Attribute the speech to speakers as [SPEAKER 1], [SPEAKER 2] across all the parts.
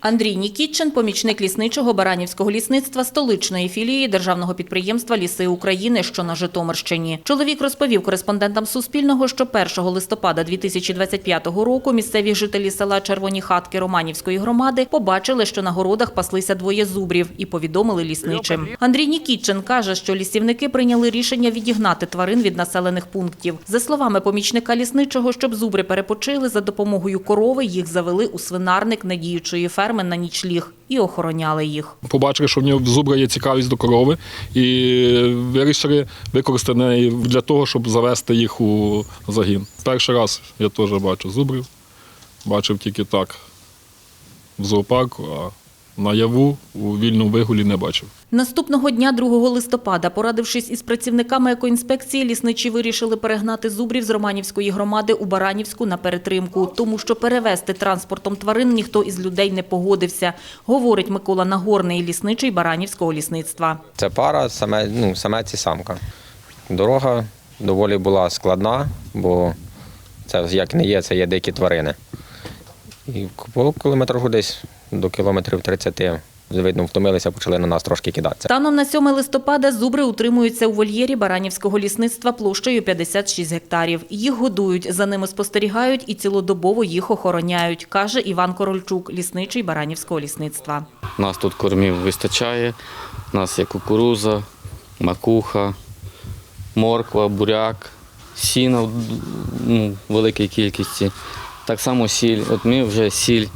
[SPEAKER 1] Андрій Нікітчин – помічник лісничого Баранівського лісництва столичної філії державного підприємства «Ліси України», що на Житомирщині. Чоловік розповів кореспондентам Суспільного, що 1 листопада 2025 року місцеві жителі села Червоні Хатки Романівської громади побачили, що на городах паслися двоє зубрів і повідомили лісничим. Андрій Нікітчин каже, що лісівники прийняли рішення відігнати тварин від населених пунктів. За словами помічника лісничого, щоб зубри перепочили, за допомогою корови їх завели у свинарник недіючої ферми на нічліг і охороняли їх.
[SPEAKER 2] Побачили, що в нього в зубра є цікавість до корови, і вирішили використати неї для того, щоб завести їх у загін. Перший раз я теж бачу зубрів, бачив тільки так в зоопарку, а наяву у вільному вигулі не бачив.
[SPEAKER 1] Наступного дня, 2 листопада, порадившись із працівниками екоінспекції, лісничі вирішили перегнати зубрів з Романівської громади у Баранівську на перетримку, тому що перевезти транспортом тварин ніхто із людей не погодився, говорить Микола Нагорний, лісничий Баранівського лісництва.
[SPEAKER 3] Це пара, саме, ну, самець і самка. Дорога доволі була складна, бо це як не є, це є дикі тварини. І по кілометру десь до кілометрів 30, видно, втомилися, почали на нас трошки кидатися.
[SPEAKER 1] Станом на 7 листопада зубри утримуються у вольєрі Баранівського лісництва площею 56 гектарів. Їх годують, за ними спостерігають і цілодобово їх охороняють, каже Іван Корольчук, лісничий Баранівського лісництва.
[SPEAKER 4] У нас тут кормів вистачає. У нас є кукуруза, макуха, морква, буряк, сіна в ну, великій кількості. Так само сіль. От ми вже сіль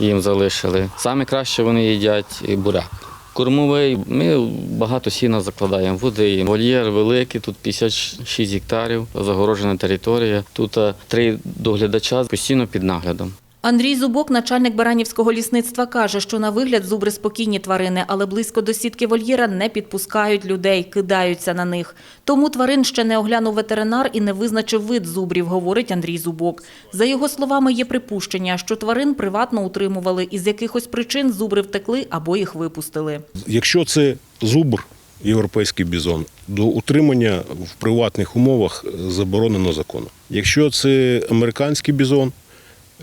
[SPEAKER 4] їм залишили. Саме краще вони їдять буряк. Кормовий, ми багато сіна закладаємо, води. Вольєр великий, тут 56 гектарів, загорожена територія. Тут е, три доглядача постійно під наглядом.
[SPEAKER 1] Андрій Зубок, начальник Баранівського лісництва, каже, що на вигляд зубри спокійні тварини, але близько до сітки вольєра не підпускають людей, кидаються на них. Тому тварин ще не оглянув ветеринар і не визначив вид зубрів, говорить Андрій Зубок. За його словами, є припущення, що тварин приватно утримували і з якихось причин зубри втекли або їх випустили.
[SPEAKER 5] Якщо це зубр, європейський бізон, до утримання в приватних умовах заборонено законом. Якщо це американський бізон,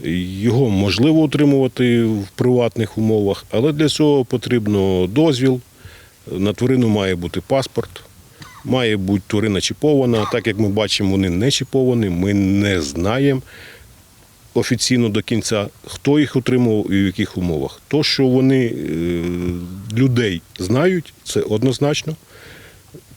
[SPEAKER 5] його можливо утримувати в приватних умовах, але для цього потрібно дозвіл. На тварину має бути паспорт, має бути тварина чіпована. Так як ми бачимо, вони не чіповані, ми не знаємо офіційно до кінця, хто їх утримував і в яких умовах. То, що вони е, людей знають, це однозначно,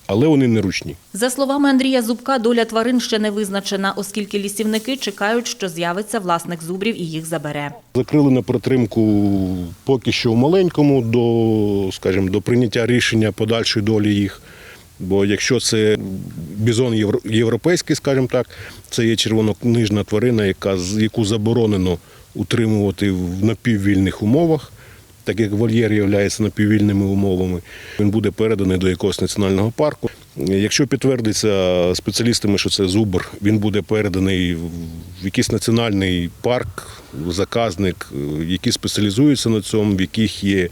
[SPEAKER 5] але вони не ручні.
[SPEAKER 1] За словами Андрія Зубка, доля тварин ще не визначена, оскільки лісівники чекають, що з'явиться власник зубрів і їх забере.
[SPEAKER 5] Закрили на протримку поки що в маленькому до, скажімо, до прийняття рішення подальшої долі їх. Бо якщо це бізон євро- європейський, скажімо так, це є червонокнижна тварина, яка, яку заборонено утримувати в напіввільних умовах, так як вольєр є напіввільними умовами, він буде переданий до якогось національного парку. Якщо підтвердиться спеціалістами, що це зубр, він буде переданий в якийсь національний парк, заказник, які спеціалізуються на цьому, в яких є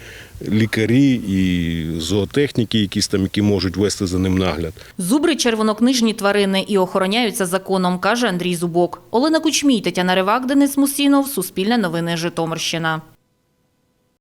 [SPEAKER 5] лікарі і зоотехніки, якісь там, які можуть вести за ним нагляд.
[SPEAKER 1] Зубри – червонокнижні тварини і охороняються законом, каже Андрій Зубок. Олена Кучмій, Тетяна Ривак, Денис Мусінов, Суспільне новини Житомирщина.